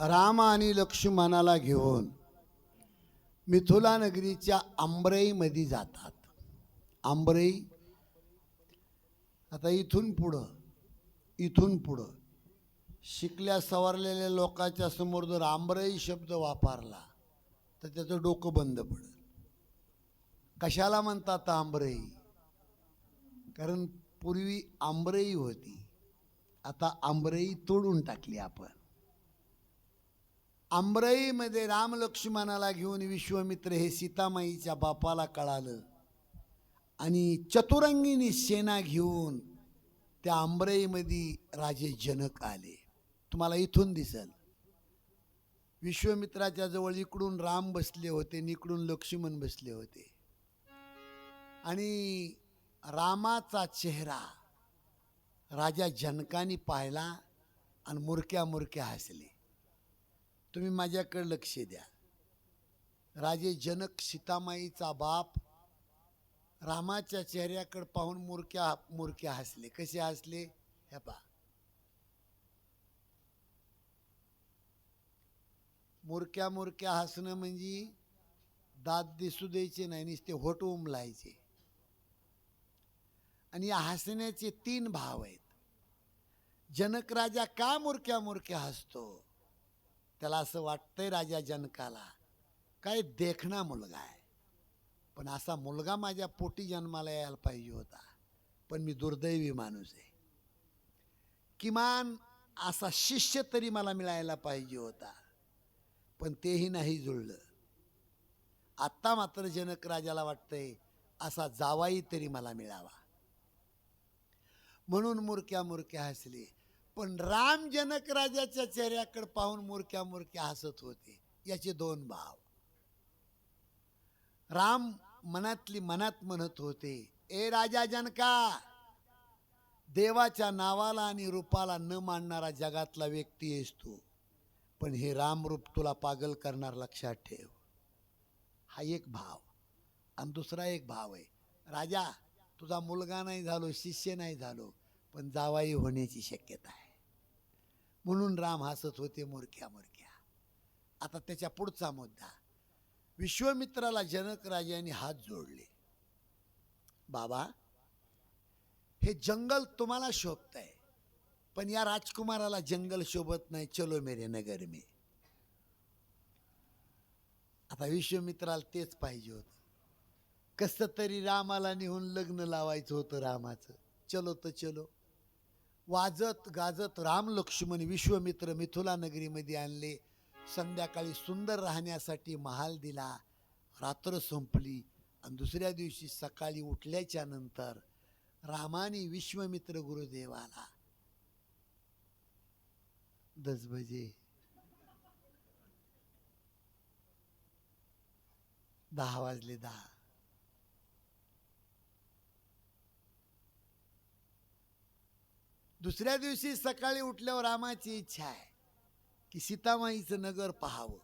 राम आणि लक्ष्मणाला घेऊन मिथुला नगरीच्या आंबराईमध्ये जातात. आंबराई आता इथून पुढं इथून पुढं शिकल्या सवारलेल्या लोकांच्या समोर जर आंब्रई शब्द वापरला तर त्याचं डोकं बंद पडेल. कशाला म्हणतात आंबरई? कारण पूर्वी आंबरई होती. आता आंबरई तोडून टाकली आपण. आंबराईमध्ये राम लक्ष्मणाला घेऊन विश्वामित्र हे सीतामाईच्या बापाला कळालं. आणि चतुरंगीनी सेना घेऊन त्या आंबराईमध्ये राजे जनक आले. तुम्हाला इथून दिसल. विश्वमित्राच्या जवळ इकडून राम बसले होते आणि इकडून लक्ष्मण बसले होते. आणि रामाचा चेहरा राजा जनकाने पाहिला आणि मुरक्या मुरक्या हसले. तुम्ही माझ्याकडे लक्ष द्या. राजे जनक सीतामाईचा बाप रामाच्या चेहऱ्याकडे पाहून मुरक्या मुरक्या हसले. कसे हसले? हे पा मुरक्या मुरक्या हसणं म्हणजे दात दिसू द्यायचे नाही नुसते होट उमलायचे. आणि या हसण्याचे तीन भाव आहेत. जनक राजा का मुरक्या मुरक्या हसतो? त्याला असं वाटतंय राजा जनकाला काय देखणा मुलगा आहे. पण असा मुलगा माझ्या पोटी जन्माला यायला पाहिजे होता पण मी दुर्दैवी माणूस आहे. किमान असा शिष्य तरी मला मिळायला पाहिजे होता पण तेही नाही जुळलं. आत्ता मात्र जनक राजाला वाटतंय असा जावाई तरी मला मिळावा. म्हणून मुरक्या मुरक्या हसली. पण राम जनक राजाच्या चेहऱ्याकडे पाहून मुरक्या मुरक्या हसत होते. याचे दोन भाव. राम मनातली मनात म्हणत होते ए राजा जनका देवाच्या नावाला आणि रूपाला न मानणारा जगातला व्यक्ती आहेस तू. पण हे रामरूप तुला पागल करणार लक्षात ठेव. हा एक भाव. आणि दुसरा एक भाव आहे राजा तुझा मुलगा नाही झालो शिष्य नाही झालो पण जावाई होण्याची शक्यता आहे. म्हणून राम हसत होते मोरक्या मोरक्या. आता त्याच्या पुढचा मुद्दा. विश्वामित्राला जनक राजाने हात जोडले. बाबा हे जंगल तुम्हाला शोभतंय पण या राजकुमाराला जंगल शोभत नाही. चलो मेरे नगर मी. आता विश्वमित्राला तेच पाहिजे होतं. कसं तरी रामाला निहून लग्न लावायचं होतं रामाचं. चलो तर चलो. वाजत गाजत राम लक्ष्मण विश्वमित्र मिथुला नगरीमध्ये आणले. संध्याकाळी सुंदर राहण्यासाठी महाल दिला. रात्र संपली. आणि दुसऱ्या दिवशी सकाळी उठल्याच्या नंतर रामाने विश्वमित्र गुरुदेवाला दस बजे दहा वाजले दहा. दुसऱ्या दिवशी सकाळी उठल्यावर रामाची इच्छा आहे की सीतामाईचं नगर पाहावं.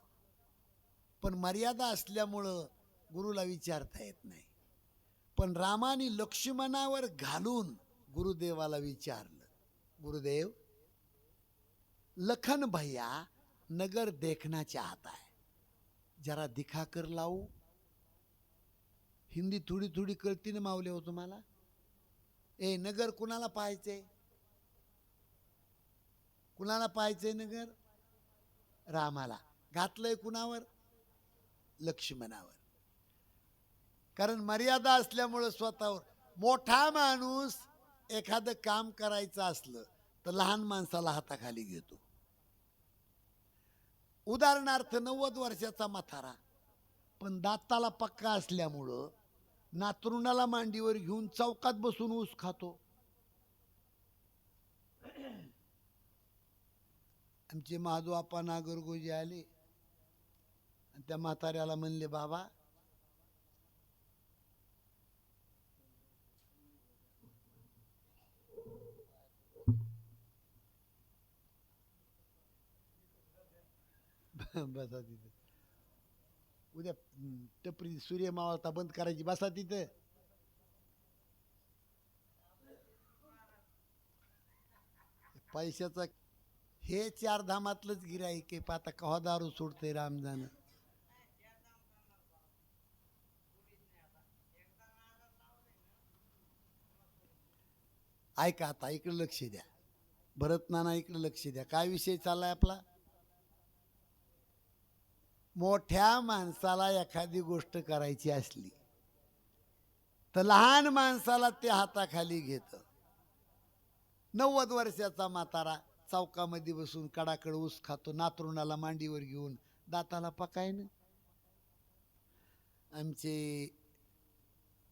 पण मर्यादा असल्यामुळं गुरुला विचारता येत नाही. पण रामाने लक्ष्मणावर घालून गुरुदेवाला विचारलं गुरुदेव लखन भैया नगर देखना हात आहे. जरा दिखा कर लावू. हिंदी थोडी थोडी कळती ना मावले हो तुम्हाला? ए नगर कुणाला पाहायचंय? कुणाला पाहायचंय नगर? रामाला. घातलंय कुणावर? लक्ष्मणावर. कारण मर्यादा असल्यामुळं स्वतःवर. मोठा माणूस एखादं काम करायचं असलं तर लहान माणसाला हाताखाली घेतो. उदाहरणार्थ नव्वद वर्षाचा म्हातारा पण दाताला पक्का असल्यामुळं नातरुणाला मांडीवर घेऊन चौकात बसून ऊस खातो. आमचे महादू नागरगोजी आले. आणि त्या म्हाताऱ्याला म्हणले बाबा बसा तिथं. उद्या टपरी सूर्य मावळता बंद करायची बसा तिथं. पैशाचा हे चार धामातलंच गिराईक आहे. आता कव्हा दारू सोडते रामजान ऐका आता इकडे लक्ष द्या. भरत नाना इकडे लक्ष द्या. काय विषय चाललाय आपला? मोठ्या माणसाला एखादी गोष्ट करायची असली तर लहान माणसाला ते हाताखाली घेतं. नव्वद वर्षाचा म्हातारा चौकामध्ये बसून कडाकड ऊस खातो नातरुणाला मांडीवर घेऊन दाताला पकायनं. आमचे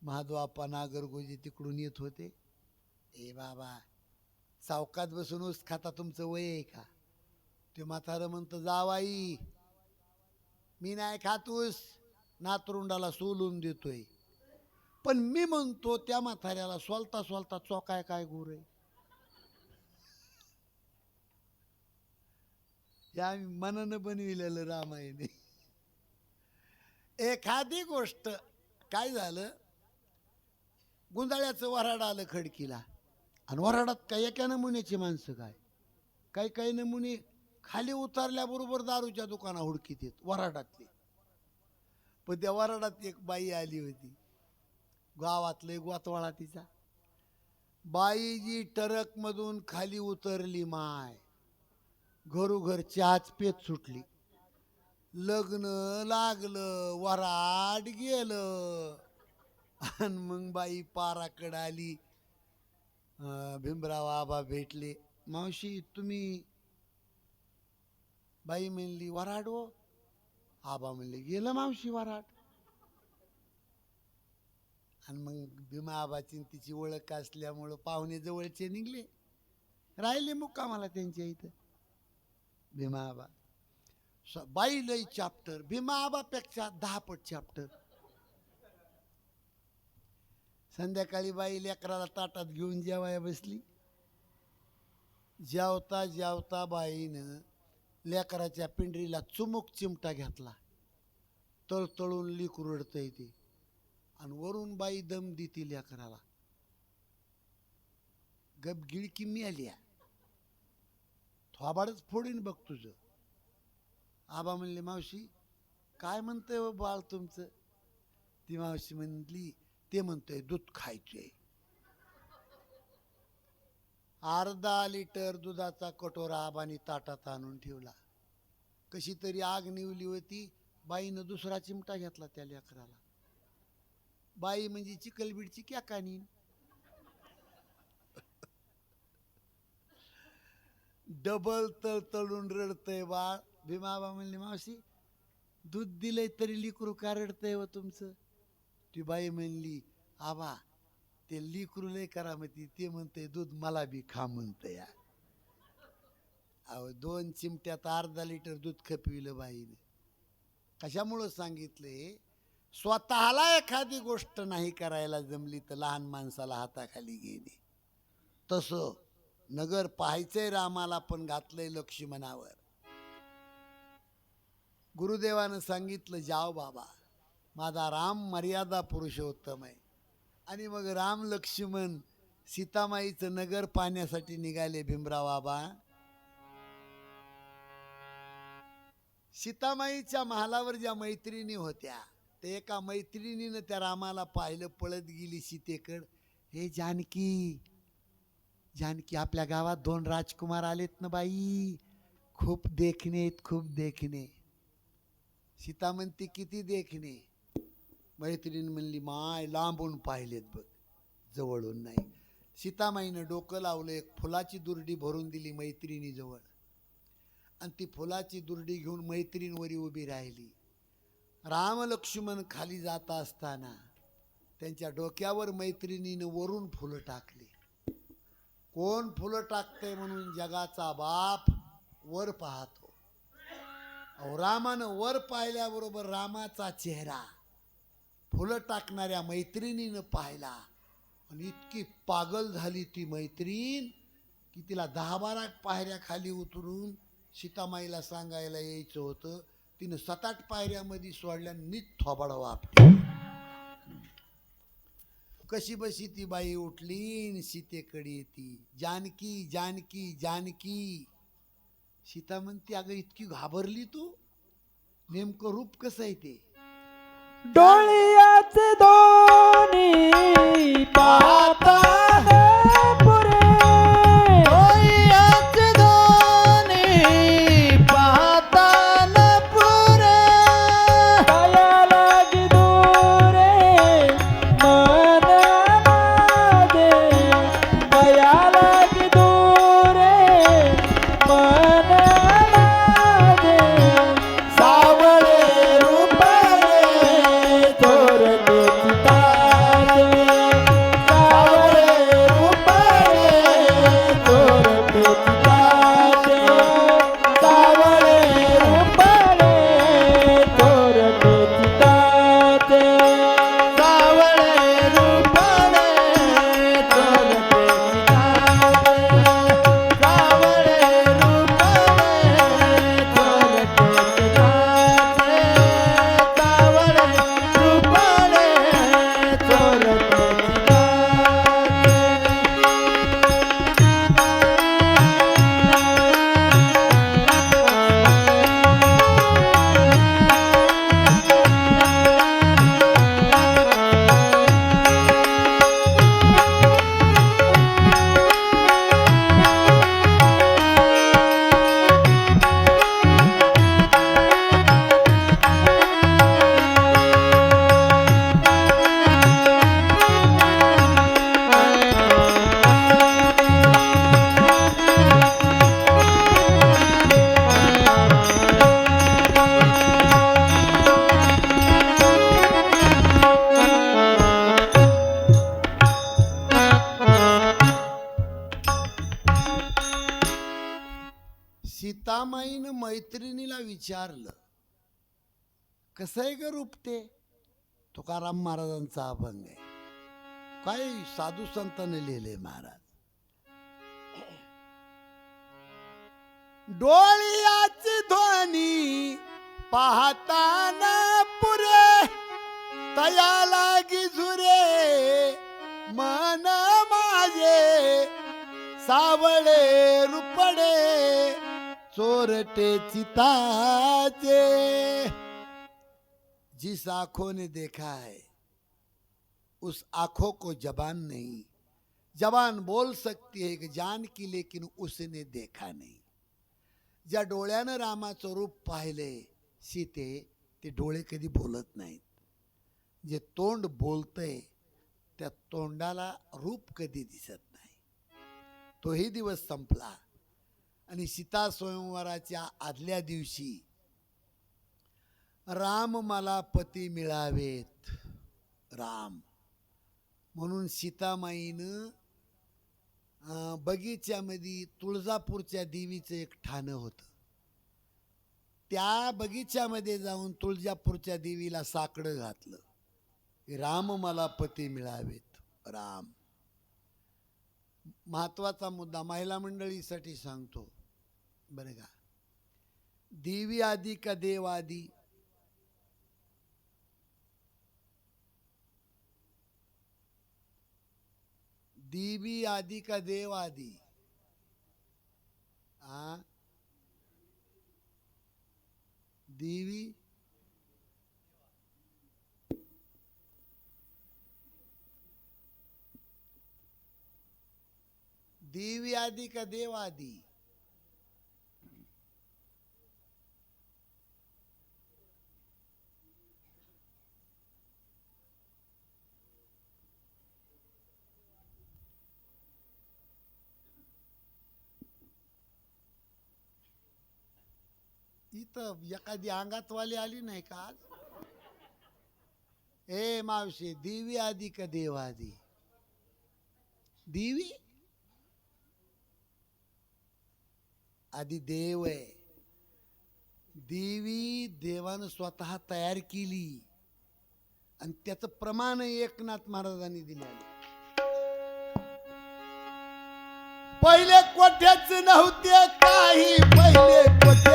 महाद्वापा नागरगोजी तिकडून येत होते. ए बाबा चौकात बसून ऊस खाता तुमचं वय आहे का? ते म्हातारं म्हणतं जावाई मी नाही खात ऊस नातरुंडाला सोलून देतोय. पण मी म्हणतो त्या म्हाताऱ्याला सोलता सोलता चोकाय काय गुर आहे? या मनानं बनविलेलं रामायण. एखादी गोष्ट काय झालं? गुंजाळ्याचं वराड आलं खडकीला. आणि वराडात काय एका नमुन्याची माणसं काय? काही काही नमुने खाली उतरल्याबरोबर दारूच्या दुकाना हुडकीत येत वराडातली पण त्या वराडात एक बाई आली होती. गावातले गोतवाळा तिचा. बाई जी टरकमधून खाली उतरली माय. घरोघर चहाच पेत सुटली. लग्न लागलं वराड गेलं. आणि मग बाई पाराकड आली. भीमराव आबा भेटले. मावशी तुम्ही? बाई म्हणली वराड हो. आबा म्हणले गेलं मावशी वराड. आणि मग भीमा आबाची तिची ओळख असल्यामुळं पाहुणे जवळचे निघले. राहिले मुक्कामाला त्यांच्या इथं. भीमा आबा. स- बाई लई चॅप्टर भीमा दहा पट चॅप्टर संध्याकाळी बाई लेकराला ताटात घेऊन जेवाया बसली. जेवता जेवता बाईनं लेकराच्या पिंडरीला चुमुक चिमटा घेतला. तळतळून लीक रडतंय ते. आणि वरून बाई दम देते लेकराला. गप गिळकी मिळाली फाबाडच फोडीन बघ तुझं. आबा म्हणले मावशी काय म्हणतंय हो बाळ तुमचं? ती मावशी म्हणली ते म्हणतंय दूध खायचे अर्धा लिटर दुधाचा कटोरा आबानी ताटात आणून ठेवला. कशी तरी आग निवली होती बाईनं दुसरा चिमटा घेतला त्या लेकराला. बाई म्हणजे चिकलबीडची क्या डबल तळतळून रडतंय बाळ भीमाबा म्हणली मावशी दूध दिलंय तरी लिकरू का रडतंय व तुमचं? ती बाई म्हणली आबा ते लिकरू लय करा म्हणते ते म्हणते दूध मला बी खा म्हणतं या अहो दोन चिमट्यात अर्धा लिटर दूध खपविलं बाईने. कशामुळं सांगितले? स्वतःला एखादी गोष्ट नाही करायला जमली तर लहान माणसाला हाताखाली घेणे. तसं नगर पाहायचंय रामाला पण घातलंय लक्ष्मणावर. गुरुदेवानं सांगितलं जाव बाबा माझा राम मर्यादा पुरुषोत्तम आहे. आणि मग राम लक्ष्मण सीतामाईचं नगर पाहण्यासाठी निघाले भीमराव बाबा सीतामाईच्या महालावर ज्या मैत्रिणी होत्या ते एका मैत्रिणीनं त्या रामाला पाहिलं पळत गेली सीतेकड. हे जानकी जानकी आपल्या गावात दोन राजकुमार आलेत ना बाई. खूप देखणे खूप देखणे. सीता म्हणते किती देखणे? मैत्रीण म्हणली माय लांबून पाहिलेत बघ जवळून नाही. सीतामाईनं डोकं लावलं एक फुलाची दुर्डी भरून दिली मैत्रिणीजवळ. आणि ती फुलाची दुर्डी घेऊन मैत्रीणवरी उभी राहिली. राम लक्ष्मण खाली जात असताना त्यांच्या डोक्यावर मैत्रिणीनं वरून फुलं टाकली. कोण फुलं टाकते म्हणून जगाचा बाप वर पाहतो. अहो रामानं वर पाहिल्याबरोबर रामाचा चेहरा फुलं टाकणाऱ्या मैत्रिणीनं पाहिला. आणि इतकी पागल झाली ती मैत्रीण की तिला दहा बारा पायऱ्या खाली उतरून सीतामाईला सांगायला यायचं होतं. तिनं सात आठ पायऱ्यामध्ये सोडल्या नीट थोबाड वापली. कशी बशी ती बाई उठली सीतेकडे येती जानकी जानकी जानकी. सीता म्हणते अगं इतकी घाबरली तू? नेमकं रूप कसं आहे ते? डोळ्याचे दोन्ही सीतामाईनं मैत्रिणीला विचारलं कसं आहे ग रूप ते तुकाराम महाराजांचा अभंग आहे. काय साधू संतांनी लिहिले महाराज? डोळ्याची ध्वनी पाहताना पुरे तया लागी झुरे मन माझे सावळे रुपडे चोरटे चिताचे। जिस आँखों ने देखा है, उस आँखों को जबान नहीं। जबान बोल सकती है कि जान की, लेकिन उसने देखा नहीं। ज्या डोळ्यानं रामाचं रूप पाहिले, सीते, ते डोळे कधी बोलत नाहीत। जे तोंड बोलतंय, त्या तोंडाला रूप कधी दिसत नाही। तोही दिवस संपला. आणि सीता स्वयंवराच्या आदल्या दिवशी राम मला पती मिळावेत. राम. म्हणून सीतामाईनं अं, बगीच्यामध्ये तुळजापूरच्या देवीचं एक ठाणं होतं. त्या बगीच्यामध्ये जाऊन तुळजापूरच्या देवीला साकडं घातलं. राम मला पती मिळावेत. राम. महत्त्वाचा मुद्दा महिला मंडळीसाठी सांगतो. का देवी आदी का देव आदी। देवी आदी का देव आदी। आ देवी। देवी आदी का देव आदी। इथं एखादी अंगातवाली आली नाही का आज? ए मावशी देवी आधी का देव आदी देवी? आधी देव आहे. देवी देवानं स्वतः तयार केली. आणि त्याचं प्रमाण एकनाथ महाराजांनी दिले पहिले कोठ्याच नव्हते काही पहिले कोठ्याच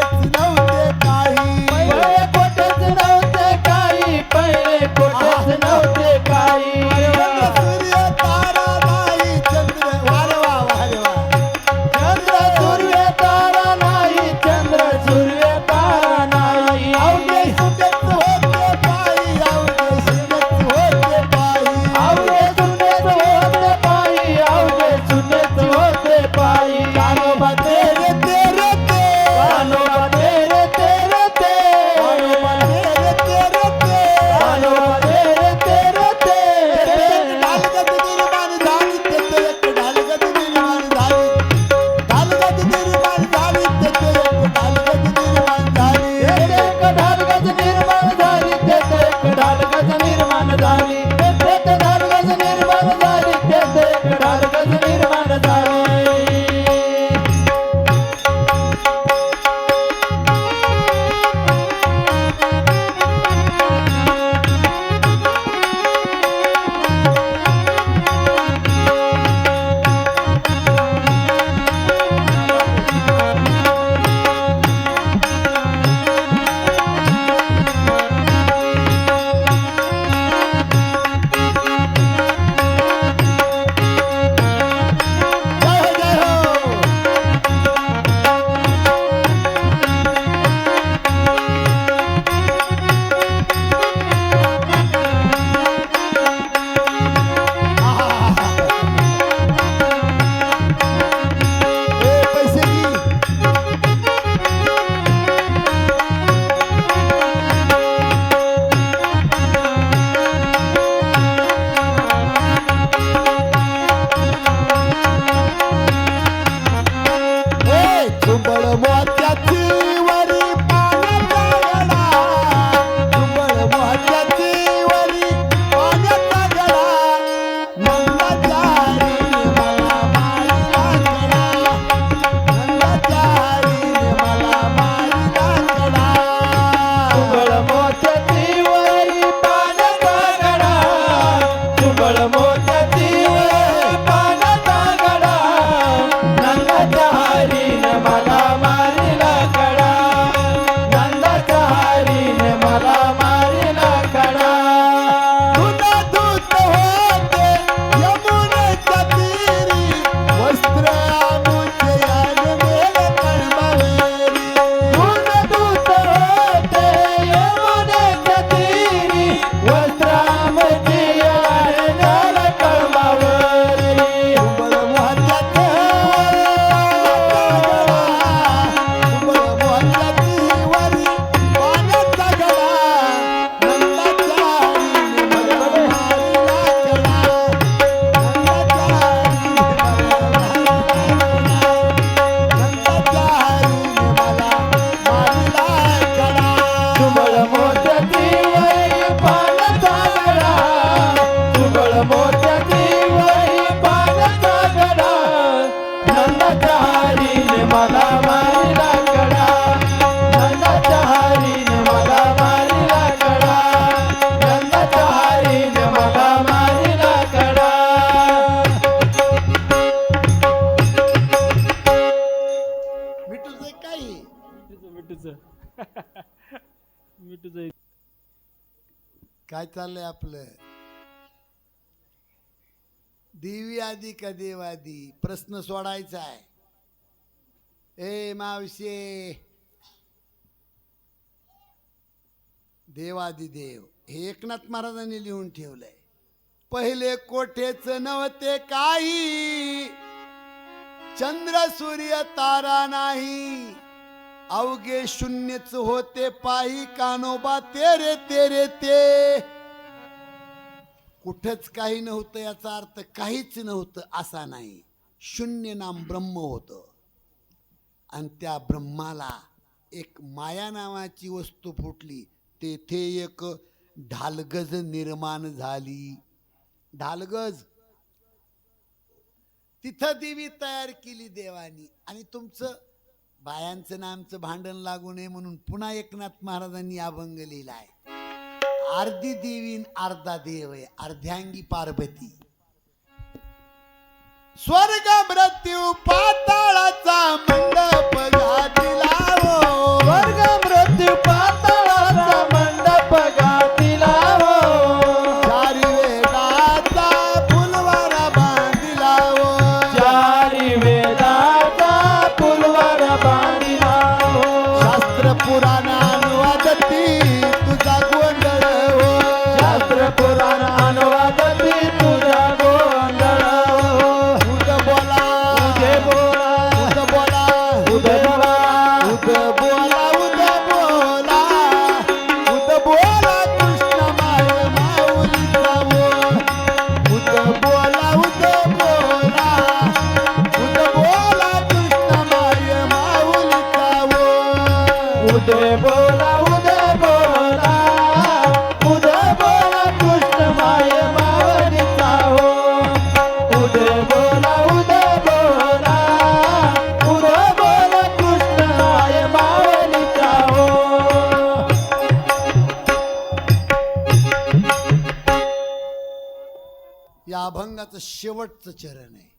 काय चाललंय आपलं? देवी आदी का देवादी? प्रश्न सोडायचा आहे. ए मावशे. देवादी देव हे एकनाथ महाराजांनी लिहून ठेवलंय. पहिले कोठेच नव्हते काही. चंद्र सूर्य तारा नाही. अवघे शून्यच होते पायी कानोबा तेरे तेरे ते. कुठंच काही नव्हतं याचा अर्थ काहीच नव्हतं असा नाही. शून्य नाम ब्रह्म होतं. आणि त्या ब्रह्माला एक माया नावाची वस्तू फुटली. तेथे एक ढालगज निर्माण झाली. ढालगज. तिथं देवी तयार केली देवानी. आणि तुमचं बायांचं ना आमचं भांडण लागू नये म्हणून पुन्हा एकनाथ महाराजांनी अभंग लिहिलाय अर्धी देवीन अर्धा देव आहे. अर्ध्यांगी पार्वती. स्वर्ग मृत्यू पाताळाचा मंडप शेवटचं चरण आहे.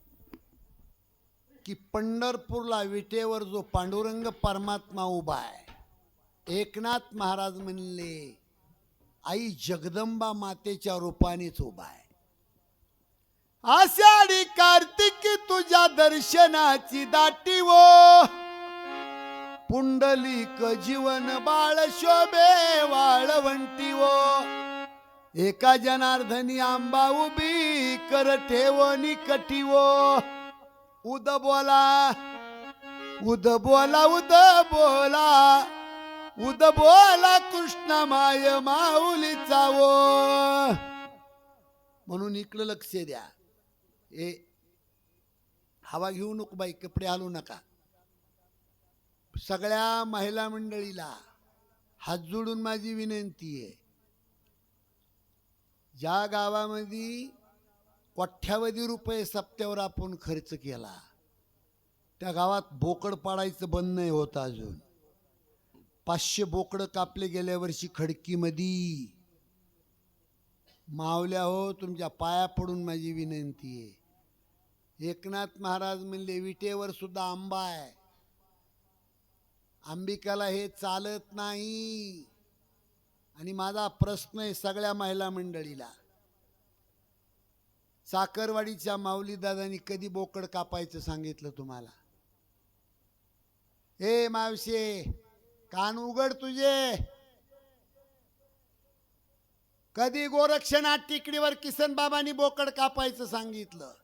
की पंढरपूरला विटेवर जो पांडुरंग परमात्मा उभा आहे एकनाथ महाराज म्हणले आई जगदंबा मातेच्या रूपानेच उभा आहे. आषाढी कार्तिक तुझ्या दर्शनाची दाटी वो. पुंडलिक जीवन बाळ शोभे वाळवंटी वो. एका जनार्दनी आंबा उभी कर ठेवणी कटीवो उद बोला. उद बोला उद बोला. उद बोला कृष्ण माय माऊलीचा वो म्हणून इकडं लक्ष द्या. ए हवा घेऊ नको बाई कपडे हालू नका. सगळ्या महिला मंडळीला हात जोडून माझी विनंती आहे. ज्या गावामध्ये कोठ्यावधी रुपये सप्त्यावर आपण खर्च केला. त्या गावात बोकड पाडायचं बंद नाही होत अजून. पाचशे बोकडं कापले गेल्या वर्षी खडकीमध्ये मावल्या हो तुमच्या पाया पडून माझी विनंती आहे. एकनाथ महाराज म्हणले विटेवर सुद्धा आंबा आहे. अंबिकाला हे चालत नाही. आणि माझा प्रश्न आहे सगळ्या महिला मंडळीला. साखरवाडीच्या माऊलीदादांनी कधी बोकड कापायचं सांगितलं तुम्हाला? ए मावशे कान उघड तुझे. कधी गोरक्षनाथ टिकडीवर किसन बाबांनी बोकड कापायचं सांगितलं?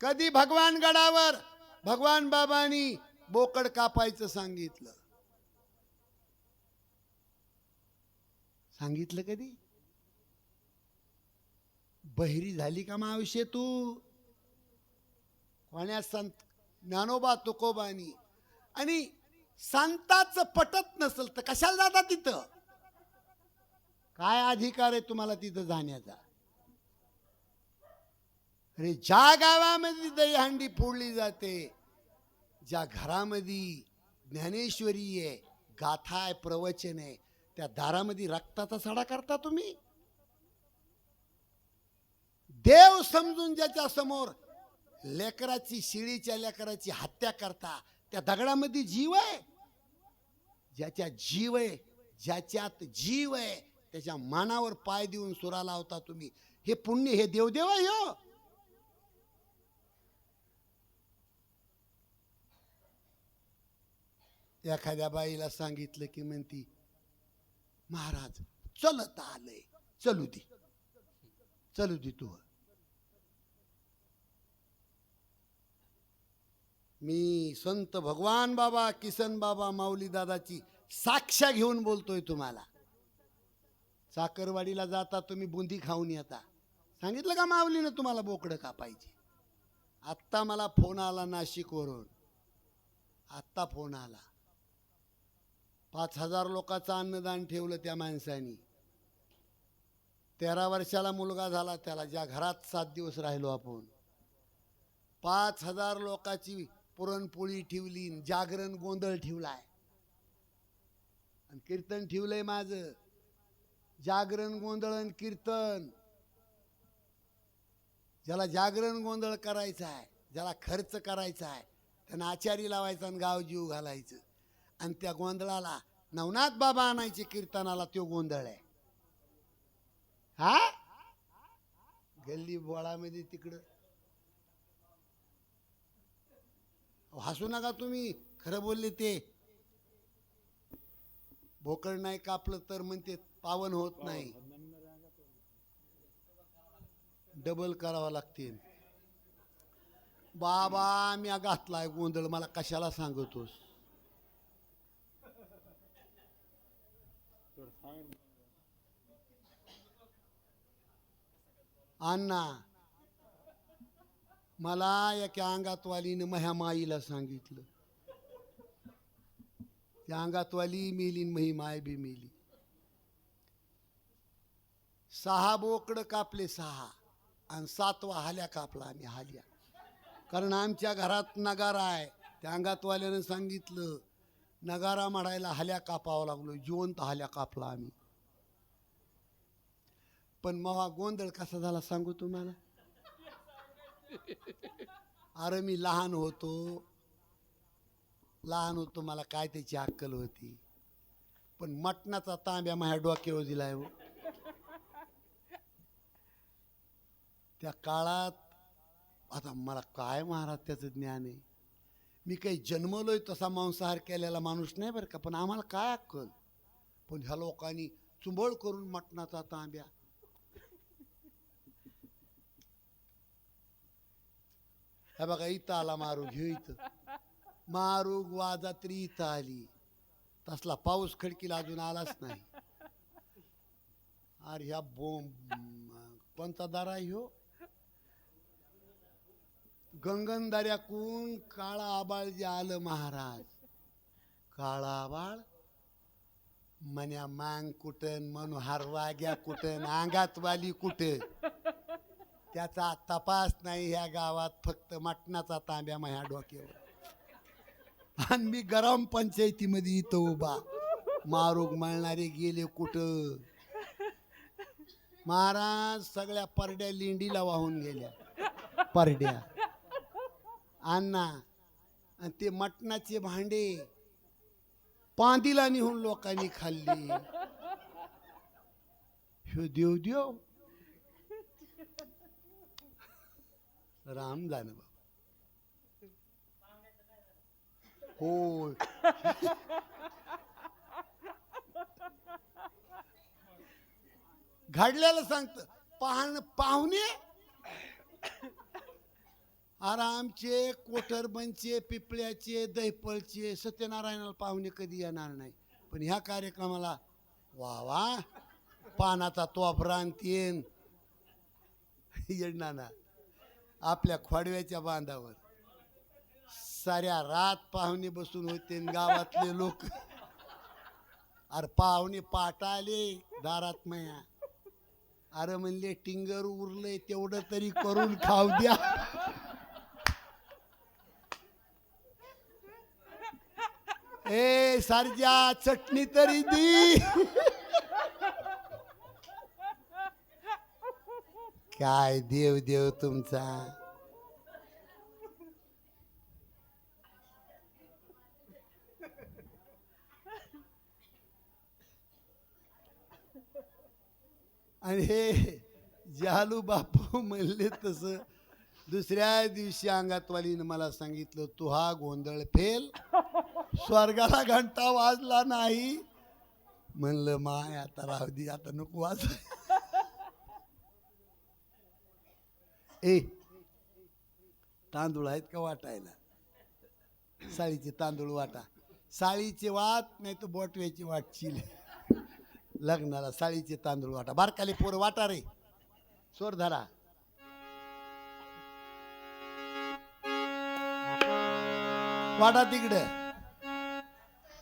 कधी भगवान गडावर भगवान बाबांनी बोकड कापायचं सांगितलं? सांगितलं कधी? बहिरी झाली का मावशे तू? कोण्या संत ज्ञानोबा तुकोबानी? आणि संताचं पटत नसेल तर कशाला जाता तिथं? काय अधिकार आहे तुम्हाला तिथं जाण्याचा? अरे ज्या गावामध्ये दहीहंडी फोडली जाते ज्या घरामध्ये ज्ञानेश्वरी आहे गाथा आहे प्रवचन आहे त्या दारामध्ये रक्ताचा सडा करता तुम्ही? देव समजून ज्याच्या समोर लेकराची शिळीच्या लेकराची हत्या करता त्या दगडामध्ये जीव आहे. ज्याच्या जीव आहे ज्याच्यात जीव आहे त्याच्या मानावर पाय देऊन सुराला होता तुम्ही. हे पुण्य हे देवदेव आहे हो. एखाद्या बाईला सांगितलं की म्हणती महाराज चलत आलंय. चलू दे. चलू दे तू. मी संत भगवान बाबा किसन बाबा माऊली दादाची साक्ष घेऊन बोलतोय तुम्हाला. साखरवाडीला जाता तुम्ही बुंदी खाऊन येता. सांगितलं का माऊलीनं तुम्हाला बोकडं कापायची? आत्ता मला फोन आला नाशिकवरून. आत्ता फोन आला. पाच हजार लोकांचं अन्नदान ठेवलं त्या माणसानी. तेरा वर्षाला मुलगा झाला त्याला ज्या घरात सात दिवस राहिलो आपण. पाच हजार लोकांची पुरणपोळी ठेवली जागरण गोंधळ ठेवलाय. आणि कीर्तन ठेवलंय माझं. जागरण गोंधळ आणि कीर्तन. ज्याला जागरण गोंधळ करायचा आहे ज्याला खर्च करायचा आहे त्यांना आचारी लावायचा आणि गाव जीव घालायचं. आणि त्या गोंधळाला नवनाथ बाबा आणायचे कीर्तनाला तो गोंधळ आहे. हा? गल्ली बोळामध्ये तिकडं अहो, हसू नका तुम्ही. खरं बोलले ते. भोकड नाही कापलं तर म्हणते पावन होत नाही. डबल करावं लागते बाबा मी घातलाय गोंधळ मला कशाला सांगतोस? अण्णा मला एका अंगातवालीनं माझ्या माईला सांगितलं. त्या अंगातवाली मेली न मही माय बी मेली. सहा बोकडं कापले सहा आणि सातवा हाल्या कापला आम्ही हाल्या. कारण आमच्या घरात नगारा आहे. त्या अंगातवाल्यानं सांगितलं नगारा म्हणायला हाल्या कापावं लागलो जिवंत हाल्या कापला आम्ही. पण मग गोंधळ कसा झाला सांगू तुम्हाला? अरे मी लहान होतो. लहान होतो मला काय त्याची अक्कल होती. पण मटणाचा तांब्या माझ्या डोक्यावर दिलाय हो. त्या काळात आता मला काय महाराज त्याचं ज्ञान आहे? मी काही जन्मलोय तसा मांसाहार केलेला माणूस नाही बरं का पण आम्हाला काय अक्कल? पण ह्या लोकांनी चुंबळ करून मटणाचा तांब्या हे बघा इथं आला मारूग ह्यो इथं. मारूग वाजात्री इथं आली. तसला पाऊस खडकीला अजून आलाच नाही. अरे ह्या बोंब कोणता दारा ह्यो? गंगनदाऱ्याकून काळा आबाळ जे आलं महाराज. काळा आबाळ? मन्या मांग कुठन मनोहार वाग्या कुठन अंगात वाली कुठं? त्याचा तपास नाही ह्या गावात फक्त मटणाचा तांब्या माझ्या डोक्यावर. आणि मी गरम पंचायतीमध्ये इथं उभा. मारूग मळणारे गेले कुठं? महाराज सगळ्या परड्या लिंडीला वाहून गेल्या. परड्या. अण्णा आणि ते मटणाचे भांडे. पांदीला निहून लोकांनी खाल्ली. ह्यो देव देव. राम जाणं बाबा. हो घडलेलं सांगत. पाहण पाहुणे? आरामचे कोटरबनचे पिपळ्याचे दैपळचे सत्यनारायणाला पाहुणे कधी येणार नाही. पण ह्या कार्यक्रमाला वा वा पानाचा तोफरांतीन येणार ना आपल्या खोडव्याच्या बांधावर. साऱ्या रात पाहुणे बसून होते गावातले लोक. अरे पाहुणे पाटाले दारात मया. अरे म्हणले टिंगर उरले तेवढं तरी करून खाऊ द्या. ए सारजा चटणी तरी दी. काय देव देव तुमचा. आणि हे जालू बापू म्हणले तसं दुसऱ्या दिवशी अंगातवालीनं मला सांगितलं तू हा गोंधळ फेल. स्वर्गाला घंटा वाजला नाही. म्हणलं माय आता राहू दे आता नको वाज. ए तांदूळ आहेत का वाटायला? साळीचे तांदूळ वाटा. साळीचे वाट नाही तर बोटव्याची वाटशील लग्नाला साळीचे तांदूळ वाटा. बारकाले पोर वाटा रे. सोर धरा. वाटा तिकडं.